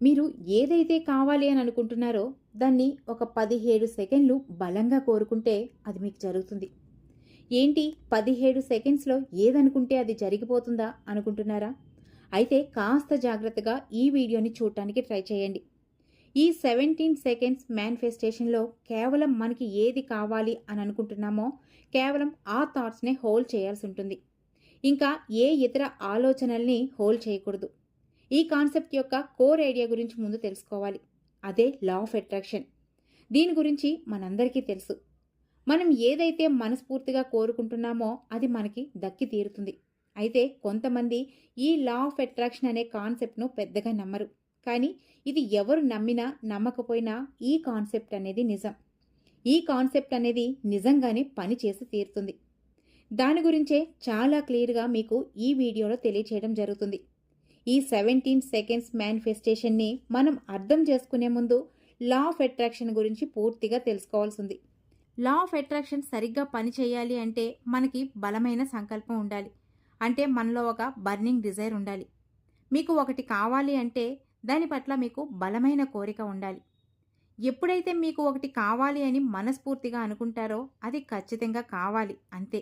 మీరు ఏదైతే కావాలి అని అనుకుంటున్నారో దాన్ని ఒక పదిహేడు సెకండ్లు బలంగా కోరుకుంటే అది మీకు జరుగుతుంది. ఏంటి పదిహేడు సెకండ్స్లో ఏదనుకుంటే అది జరిగిపోతుందా అనుకుంటున్నారా? అయితే కాస్త జాగ్రత్తగా ఈ వీడియోని చూడటానికి ట్రై చేయండి. ఈ సెవెంటీన్ సెకండ్స్ మేనిఫెస్టేషన్లో కేవలం మనకి ఏది కావాలి అని అనుకుంటున్నామో కేవలం ఆ థాట్స్నే హోల్డ్ చేయాల్సి ఉంటుంది. ఇంకా ఏ ఇతర ఆలోచనల్ని హోల్డ్ చేయకూడదు. ఈ కాన్సెప్ట్ యొక్క కోర్ ఐడియా గురించి ముందు తెలుసుకోవాలి. అదే లా ఆఫ్ అట్రాక్షన్. దీని గురించి మనందరికీ తెలుసు. మనం ఏదైతే మనస్ఫూర్తిగా కోరుకుంటున్నామో అది మనకి దక్కి తీరుతుంది. అయితే కొంతమంది ఈ లా ఆఫ్ అట్రాక్షన్ అనే కాన్సెప్ట్ను పెద్దగా నమ్మరు. కానీ ఇది ఎవరు నమ్మినా నమ్మకపోయినా ఈ కాన్సెప్ట్ అనేది నిజం. ఈ కాన్సెప్ట్ అనేది నిజంగానే పని చేసి తీరుతుంది. దాని గురించే చాలా క్లియర్గా మీకు ఈ వీడియోలో తెలియచేయడం జరుగుతుంది. ఈ సెవెంటీన్ సెకండ్స్ మేనిఫెస్టేషన్ని మనం అర్థం చేసుకునే ముందు లా ఆఫ్ అట్రాక్షన్ గురించి పూర్తిగా తెలుసుకోవాల్సి ఉంది లా ఆఫ్ అట్రాక్షన్ సరిగ్గా పని చేయాలి అంటే మనకి బలమైన సంకల్పం ఉండాలి. అంటే మనలో ఒక బర్నింగ్ డిజైర్ ఉండాలి. మీకు ఒకటి కావాలి అంటే దాని పట్ల మీకు బలమైన కోరిక ఉండాలి. ఎప్పుడైతే మీకు ఒకటి కావాలి అని మనస్ఫూర్తిగా అనుకుంటారో అది ఖచ్చితంగా కావాలి అంతే.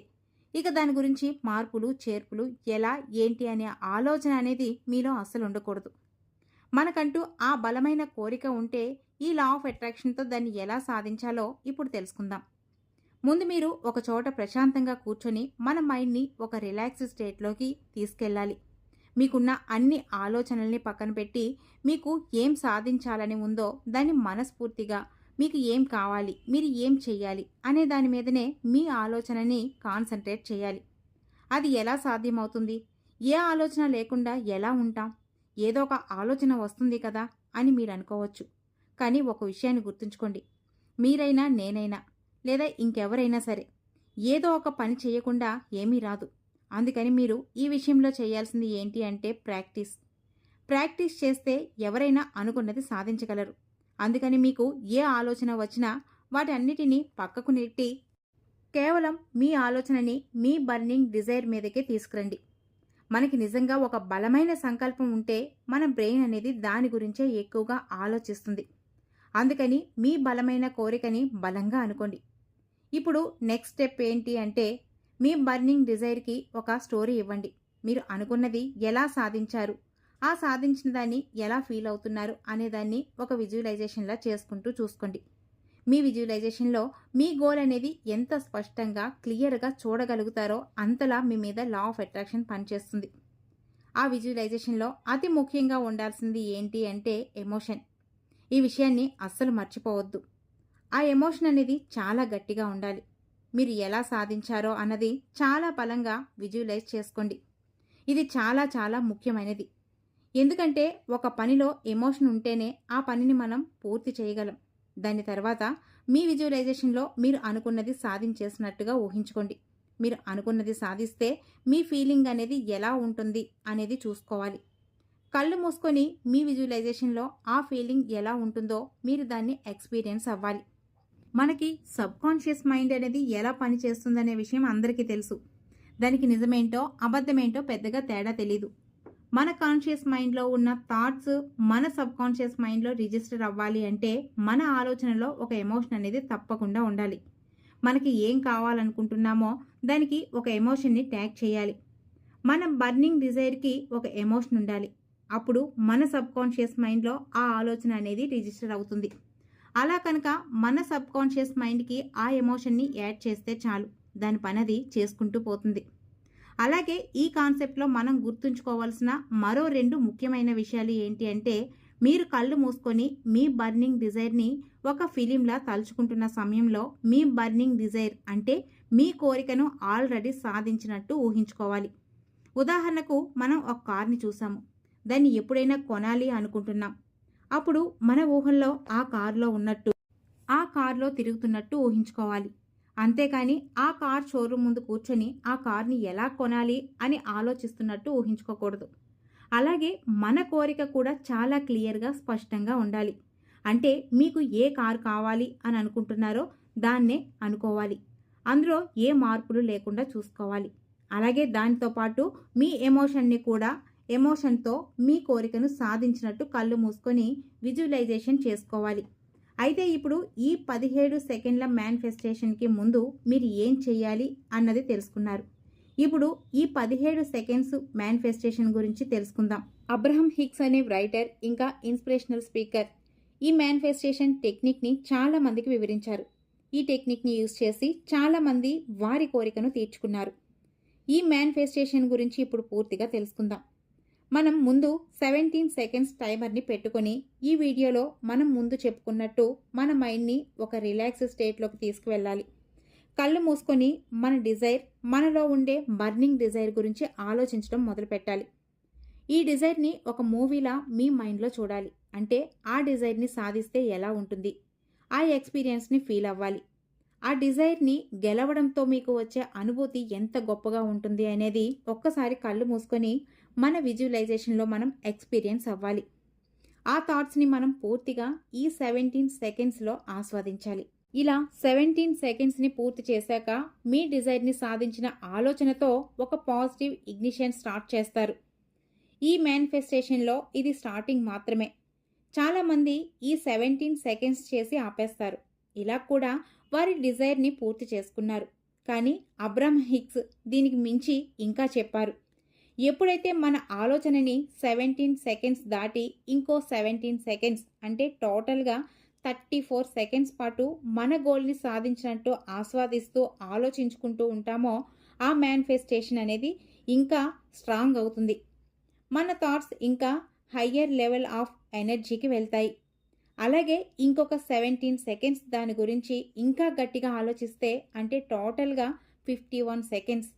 ఇక దాని గురించి మార్పులు చేర్పులు ఎలా ఏంటి అనే ఆలోచన అనేది మీలో అస్సలు ఉండకూడదు. మనకంటూ ఆ బలమైన కోరిక ఉంటే ఈ లా ఆఫ్ అట్రాక్షన్తో దాన్ని ఎలా సాధించాలో ఇప్పుడు తెలుసుకుందాం. ముందు మీరు ఒక చోట ప్రశాంతంగా కూర్చొని మన మైండ్ని ఒక రిలాక్స్ స్టేట్లోకి తీసుకెళ్ళాలి. మీకున్న అన్ని ఆలోచనల్ని పక్కన పెట్టి మీకు ఏం సాధించాలని ఉందో దాన్ని మనస్ఫూర్తిగా మీకు ఏం కావాలి మీరు ఏం చెయ్యాలి అనే దాని మీదనే మీ ఆలోచనని కాన్సన్ట్రేట్ చేయాలి. అది ఎలా సాధ్యమవుతుంది? ఏ ఆలోచన లేకుండా ఎలా ఉంటాం? ఏదో ఒక ఆలోచన వస్తుంది కదా అని మీరు అనుకోవచ్చు. కానీ ఒక విషయాన్ని గుర్తుంచుకోండి. మీరైనా నేనైనా లేదా ఇంకెవరైనా సరే ఏదో ఒక పని చేయకుండా ఏమీ రాదు. అందుకని మీరు ఈ విషయంలో చేయాల్సింది ఏంటి అంటే ప్రాక్టీస్. ప్రాక్టీస్ చేస్తే ఎవరైనా అనుకున్నది సాధించగలరు. అందుకని మీకు ఏ ఆలోచన వచ్చినా వాటన్నిటినీ పక్కకు నెట్టి కేవలం మీ ఆలోచనని మీ బర్నింగ్ డిజైర్ మీదకే తీసుకురండి. మనకి నిజంగా ఒక బలమైన సంకల్పం ఉంటే మన బ్రెయిన్ అనేది దాని గురించే ఎక్కువగా ఆలోచిస్తుంది. అందుకని మీ బలమైన కోరికని బలంగా అనుకోండి. ఇప్పుడు నెక్స్ట్ స్టెప్ ఏంటి అంటే మీ బర్నింగ్ డిజైర్కి ఒక స్టోరీ ఇవ్వండి. మీరు అనుకున్నది ఎలా సాధించారు? ఆ సాధించిన దాన్ని ఎలా ఫీల్ అవుతున్నారు అనేదాన్ని ఒక విజువలైజేషన్లా చేసుకుంటూ చూసుకోండి. మీ విజువలైజేషన్లో మీ గోల్ అనేది ఎంత స్పష్టంగా క్లియర్గా చూడగలుగుతారో అంతలా మీ మీద లా ఆఫ్ అట్రాక్షన్ పనిచేస్తుంది. ఆ విజువలైజేషన్లో అతి ముఖ్యంగా ఉండాల్సింది ఏంటి అంటే ఎమోషన్. ఈ విషయాన్ని అస్సలు మర్చిపోవద్దు. ఆ ఎమోషన్ అనేది చాలా గట్టిగా ఉండాలి. మీరు ఎలా సాధించారో అన్నది చాలా బలంగా విజువలైజ్ చేసుకోండి. ఇది చాలా చాలా ముఖ్యమైనది. ఎందుకంటే ఒక పనిలో ఎమోషన్ ఉంటేనే ఆ పనిని మనం పూర్తి చేయగలం. దాని తర్వాత మీ విజువలైజేషన్లో మీరు అనుకున్నది సాధించేసినట్టుగా ఊహించుకోండి. మీరు అనుకున్నది సాధిస్తే మీ ఫీలింగ్ అనేది ఎలా ఉంటుంది అనేది చూసుకోవాలి. కళ్ళు మూసుకొని మీ విజువలైజేషన్లో ఆ ఫీలింగ్ ఎలా ఉంటుందో మీరు దాన్ని ఎక్స్పీరియన్స్ అవ్వాలి. మనకి సబ్ కాన్షియస్ మైండ్ అనేది ఎలా పనిచేస్తుందనే విషయం అందరికీ తెలుసు. దానికి నిజమేంటో అబద్ధమేంటో పెద్దగా తేడా తెలీదు. మన కాన్షియస్ మైండ్లో ఉన్న థాట్స్ మన సబ్ కాన్షియస్ మైండ్లో రిజిస్టర్ అవ్వాలి అంటే మన ఆలోచనలో ఒక ఎమోషన్ అనేది తప్పకుండా ఉండాలి. మనకి ఏం కావాలనుకుంటున్నామో దానికి ఒక ఎమోషన్ని ట్యాగ్ చేయాలి. మన బర్నింగ్ డిజైర్కి ఒక ఎమోషన్ ఉండాలి. అప్పుడు మన సబ్ కాన్షియస్ మైండ్లో ఆ ఆలోచన అనేది రిజిస్టర్ అవుతుంది. అలా కనుక మన సబ్ కాన్షియస్ మైండ్కి ఆ ఎమోషన్ని యాడ్ చేస్తే చాలు. దాని పనది చేసుకుంటూ పోతుంది. అలాగే ఈ కాన్సెప్ట్లో మనం గుర్తుంచుకోవాల్సిన మరో రెండు ముఖ్యమైన విషయాలు ఏంటి అంటే మీరు కళ్ళు మూసుకొని మీ బర్నింగ్ డిజైర్ని ఒక ఫిలింలా తలుచుకుంటున్న సమయంలో మీ బర్నింగ్ డిజైర్ అంటే మీ కోరికను ఆల్రెడీ సాధించినట్టు ఊహించుకోవాలి. ఉదాహరణకు మనం ఒక కార్ని చూసాము. దాన్ని ఎప్పుడైనా కొనాలి అనుకుంటున్నాం. అప్పుడు మన ఊహల్లో ఆ కారులో ఉన్నట్టు ఆ కారులో తిరుగుతున్నట్టు ఊహించుకోవాలి. అంతేకాని ఆ కార్ షోరూమ్ ముందు కూర్చొని ఆ కార్ని ఎలా కొనాలి అని ఆలోచిస్తున్నట్టు ఊహించుకోకూడదు. అలాగే మన కోరిక కూడా చాలా క్లియర్గా స్పష్టంగా ఉండాలి. అంటే మీకు ఏ కారు కావాలి అని అనుకుంటున్నారో దాన్నే అనుకోవాలి. అందులో ఏ మార్పులు లేకుండా చూసుకోవాలి. అలాగే దానితో పాటు మీ ఎమోషన్ని కూడా ఎమోషన్తో మీ కోరికను సాధించినట్టు కళ్ళు మూసుకొని విజువలైజేషన్ చేసుకోవాలి. అయితే ఇప్పుడు ఈ పదిహేడు సెకండ్ల మేనిఫెస్టేషన్కి ముందు మీరు ఏం చేయాలి అన్నది తెలుసుకున్నారు. ఇప్పుడు ఈ పదిహేడు సెకండ్స్ మేనిఫెస్టేషన్ గురించి తెలుసుకుందాం. అబ్రహం హిక్స్ అనే రైటర్ ఇంకా ఇన్స్పిరేషనల్ స్పీకర్ ఈ మేనిఫెస్టేషన్ టెక్నిక్ని చాలా మందికి వివరించారు. ఈ టెక్నిక్ని యూజ్ చేసి చాలామంది వారి కోరికను తీర్చుకున్నారు. ఈ మేనిఫెస్టేషన్ గురించి ఇప్పుడు పూర్తిగా తెలుసుకుందాం. మనం ముందు సెవెంటీన్ సెకండ్స్ టైమర్ని పెట్టుకొని ఈ వీడియోలో మనం ముందు చెప్పుకున్నట్టు మన మైండ్ని ఒక రిలాక్స్ స్టేట్లోకి తీసుకువెళ్ళాలి. కళ్ళు మూసుకొని మన డిజైర్ మనలో ఉండే బర్నింగ్ డిజైర్ గురించి ఆలోచించడం మొదలుపెట్టాలి. ఈ డిజైర్ని ఒక మూవీలా మీ మైండ్లో చూడాలి. అంటే ఆ డిజైర్ని సాధిస్తే ఎలా ఉంటుంది? ఆ ఎక్స్పీరియన్స్ని ఫీల్ అవ్వాలి. ఆ డిజైర్ని గెలవడంతో మీకు వచ్చే అనుభూతి ఎంత గొప్పగా ఉంటుంది అనేది ఒక్కసారి కళ్ళు మూసుకొని మన విజువలైజేషన్లో మనం ఎక్స్పీరియన్స్ అవ్వాలి. ఆ థాట్స్ని మనం పూర్తిగా ఈ సెవెంటీన్ సెకండ్స్లో ఆస్వాదించాలి. ఇలా సెవెంటీన్ సెకండ్స్ని పూర్తి చేశాక మీ డిజైర్ని సాధించిన ఆలోచనతో ఒక పాజిటివ్ ఇగ్నిషన్ స్టార్ట్ చేస్తారు. ఈ మేనిఫెస్టేషన్లో ఇది స్టార్టింగ్ మాత్రమే. చాలామంది ఈ సెవెంటీన్ సెకండ్స్ చేసి ఆపేస్తారు. ఇలా కూడా వారి డిజైర్ని పూర్తి చేసుకున్నారు. కానీ అబ్రహం హిక్స్ దీనికి మించి ఇంకా చెప్పారు. ఎప్పుడైతే మన ఆలోచనని సెవెంటీన్ సెకండ్స్ దాటి ఇంకో సెవెంటీన్ సెకండ్స్ అంటే టోటల్గా థర్టీ ఫోర్ సెకండ్స్ పాటు మన గోల్ని సాధించినట్టు ఆస్వాదిస్తూ ఆలోచించుకుంటూ ఉంటామో ఆ మేనిఫెస్టేషన్ అనేది ఇంకా స్ట్రాంగ్ అవుతుంది. మన థాట్స్ ఇంకా హయ్యర్ లెవెల్ ఆఫ్ ఎనర్జీకి వెళ్తాయి. అలాగే ఇంకొక సెవెంటీన్ సెకండ్స్ దాని గురించి ఇంకా గట్టిగా ఆలోచిస్తే అంటే టోటల్గా ఫిఫ్టీ వన్ సెకండ్స్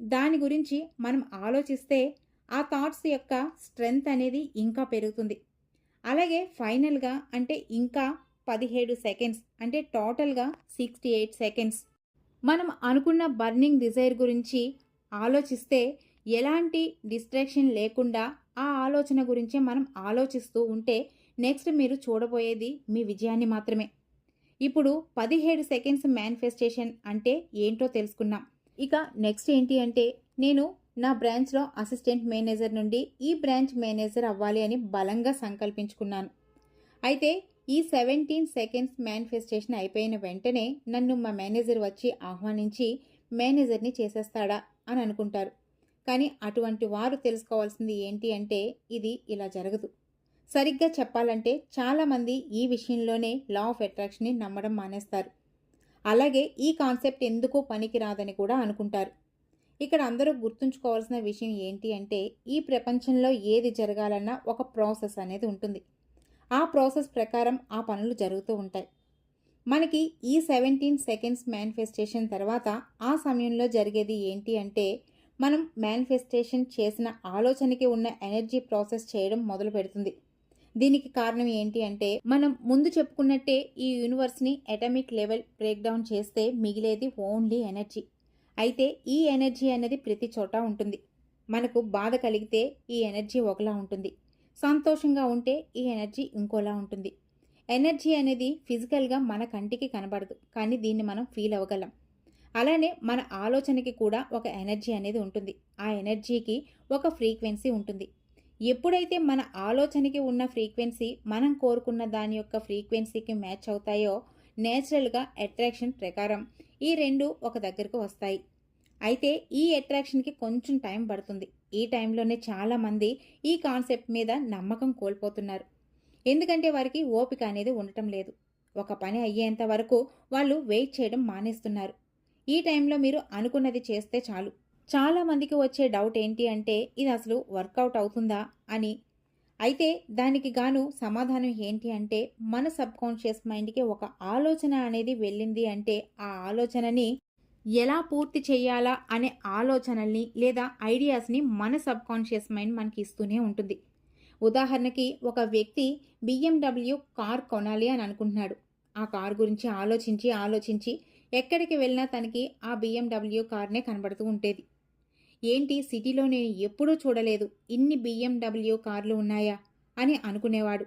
దాని గురించి మనం ఆలోచిస్తే ఆ థాట్స్ యొక్క స్ట్రెంగ్త్ అనేది ఇంకా పెరుగుతుంది. అలాగే ఫైనల్గా అంటే ఇంకా పదిహేడు సెకండ్స్ అంటే టోటల్గా సిక్స్టీ ఎయిట్ సెకండ్స్. మనం అనుకున్న బర్నింగ్ డిజైర్ గురించి ఆలోచిస్తే ఎలాంటి డిస్ట్రాక్షన్ లేకుండా ఆ ఆలోచన గురించి మనం ఆలోచిస్తూ ఉంటే నెక్స్ట్ మీరు చూడబోయేది మీ విజయాన్ని మాత్రమే. ఇప్పుడు పదిహేడు సెకండ్స్ మేనిఫెస్టేషన్ అంటే ఏంటో తెలుసుకున్నాం ఇక నెక్స్ట్ ఏంటి అంటే నేను నా బ్రాంచ్లో అసిస్టెంట్ మేనేజర్ నుండి ఈ బ్రాంచ్ మేనేజర్ అవ్వాలి అని బలంగా సంకల్పించుకున్నాను. అయితే ఈ సెవెంటీన్ సెకండ్స్ మేనిఫెస్టేషన్ అయిపోయిన వెంటనే నన్ను మా మేనేజర్ వచ్చి ఆహ్వానించి మేనేజర్ని చేసేస్తాడా అని అనుకుంటారు. కానీ అటువంటి వారు తెలుసుకోవాల్సింది ఏంటి అంటే ఇది ఇలా జరగదు. సరిగ్గా చెప్పాలంటే చాలామంది ఈ విషయంలోనే లా ఆఫ్ అట్రాక్షన్ని నమ్మడం మానేస్తారు. అలాగే ఈ కాన్సెప్ట్ ఎందుకో పనికిరాదని కూడా అనుకుంటారు. ఇక్కడ అందరూ గుర్తుంచుకోవాల్సిన విషయం ఏంటి అంటే ఈ ప్రపంచంలో ఏది జరగాలన్నా ఒక ప్రాసెస్ అనేది ఉంటుంది. ఆ ప్రాసెస్ ప్రకారం ఆ పనులు జరుగుతూ ఉంటాయి. మనకి ఈ సెవెంటీన్ సెకండ్స్ మేనిఫెస్టేషన్ తర్వాత ఆ సమయంలో జరిగేది ఏంటి అంటే మనం మేనిఫెస్టేషన్ చేసిన ఆలోచనకి ఉన్న ఎనర్జీ ప్రాసెస్ చేయడం మొదలు పెడుతుంది దీనికి కారణం ఏంటి అంటే మనం ముందు చెప్పుకున్నట్టే ఈ యూనివర్స్ని అటామిక్ లెవెల్ బ్రేక్ డౌన్ చేస్తే మిగిలేది ఓన్లీ ఎనర్జీ అయితే ఈ ఎనర్జీ అనేది ప్రతి చోట ఉంటుంది. మనకు బాధ కలిగితే ఈ ఎనర్జీ ఒకలా ఉంటుంది. సంతోషంగా ఉంటే ఈ ఎనర్జీ ఇంకోలా ఉంటుంది. ఎనర్జీ అనేది ఫిజికల్గా మన కంటికి కనబడదు కానీ దీన్ని మనం ఫీల్ అవ్వగలం. అలానే మన ఆలోచనకి కూడా ఒక ఎనర్జీ అనేది ఉంటుంది. ఆ ఎనర్జీకి ఒక ఫ్రీక్వెన్సీ ఉంటుంది. ఎప్పుడైతే మన ఆలోచనకి ఉన్న ఫ్రీక్వెన్సీ మనం కోరుకున్న దాని యొక్క ఫ్రీక్వెన్సీకి మ్యాచ్ అవుతాయో నేచురల్గా అట్రాక్షన్ ప్రకారం ఈ రెండు ఒక దగ్గరకు వస్తాయి. అయితే ఈ అట్రాక్షన్కి కొంచెం టైం పడుతుంది. ఈ టైంలోనే చాలామంది ఈ కాన్సెప్ట్ మీద నమ్మకం కోల్పోతున్నారు. ఎందుకంటే వారికి ఓపిక అనేది ఉండటం లేదు. ఒక పని అయ్యేంత వరకు వాళ్ళు వెయిట్ చేయడం మానేస్తున్నారు. ఈ టైంలో మీరు అనుకున్నది చేస్తే చాలు. చాలా మందికి వచ్చే డౌట్ ఏంటి అంటే ఇది అసలు వర్కౌట్ అవుతుందా అని. అయితే దానికి గాను సమాధానం ఏంటి అంటే మన సబ్ కాన్షియస్ మైండ్కి ఒక ఆలోచన అనేది వెళ్ళింది అంటే ఆ ఆలోచనని ఎలా పూర్తి చేయాలా అనే ఆలోచనల్ని లేదా ఐడియాస్ని మన సబ్ కాన్షియస్ మైండ్ మనకి ఇస్తూనే ఉంటుంది. ఉదాహరణకి ఒక వ్యక్తి బిఎండబ్ల్యూ కార్ కొనాలి అని అనుకుంటున్నాడు. ఆ కార్ గురించి ఆలోచించి ఆలోచించి ఎక్కడికి వెళ్ళినా తనకి ఆ బిఎండబ్ల్యూ కార్నే కనబడుతూ ఉండేది. ఏంటి సిటీలో నేను ఎప్పుడూ చూడలేదు. ఇన్ని బిఎండబ్ల్యూ కార్లు ఉన్నాయా? అని అనుకునేవాడు.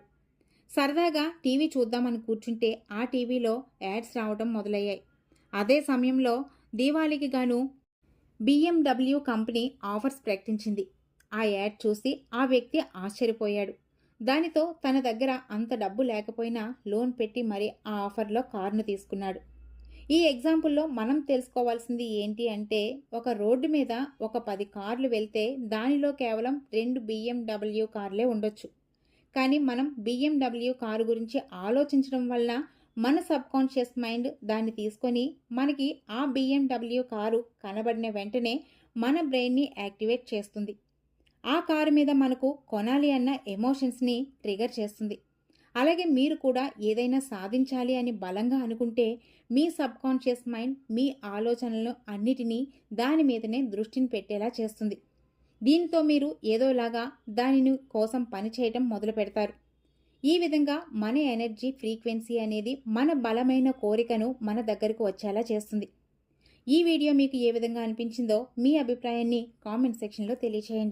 సరదాగా టీవీ చూద్దామని కూర్చుంటే ఆ టీవీలో యాడ్స్ రావడం మొదలయ్యాయి. అదే సమయంలో దీవాళికి గాను బిఎండబ్ల్యూ కంపెనీ ఆఫర్స్ ప్రకటించింది. ఆ యాడ్ చూసి ఆ వ్యక్తి ఆశ్చర్యపోయాడు. దానితో తన దగ్గర అంత డబ్బు లేకపోయినా లోన్ పెట్టి మరి ఆ ఆఫర్లో కారును తీసుకున్నాడు. ఈ ఎగ్జాంపుల్లో మనం తెలుసుకోవాల్సింది ఏంటి అంటే ఒక రోడ్డు మీద ఒక పది కార్లు వెళ్తే దానిలో కేవలం రెండు బిఎండబ్ల్యూ కార్లే ఉండొచ్చు. కానీ మనం బిఎండబ్ల్యూ కారు గురించి ఆలోచించడం వల్ల మన సబ్ కాన్షియస్ మైండ్ దాన్ని తీసుకొని మనకి ఆ బిఎండబ్ల్యూ కారు కనబడిన వెంటనే మన బ్రెయిన్ని యాక్టివేట్ చేస్తుంది. ఆ కారు మీద మనకు కొనాలి అన్న ఎమోషన్స్ని ట్రిగర్ చేస్తుంది. అలాగే మీరు కూడా ఏదైనా సాధించాలి అని బలంగా అనుకుంటే మీ సబ్ కాన్షియస్ మైండ్ మీ ఆలోచనలను అన్నిటినీ దాని మీదనే దృష్టిని పెట్టేలా చేస్తుంది. దీనితో మీరు ఏదోలాగా దానిని కోసం పనిచేయటం మొదలు పెడతారు. ఈ విధంగా మన ఎనర్జీ ఫ్రీక్వెన్సీ అనేది మన బలమైన కోరికను మన దగ్గరకు వచ్చేలా చేస్తుంది. ఈ వీడియో మీకు ఏ విధంగా అనిపించిందో మీ అభిప్రాయాన్ని కామెంట్ సెక్షన్లో తెలియచేయండి.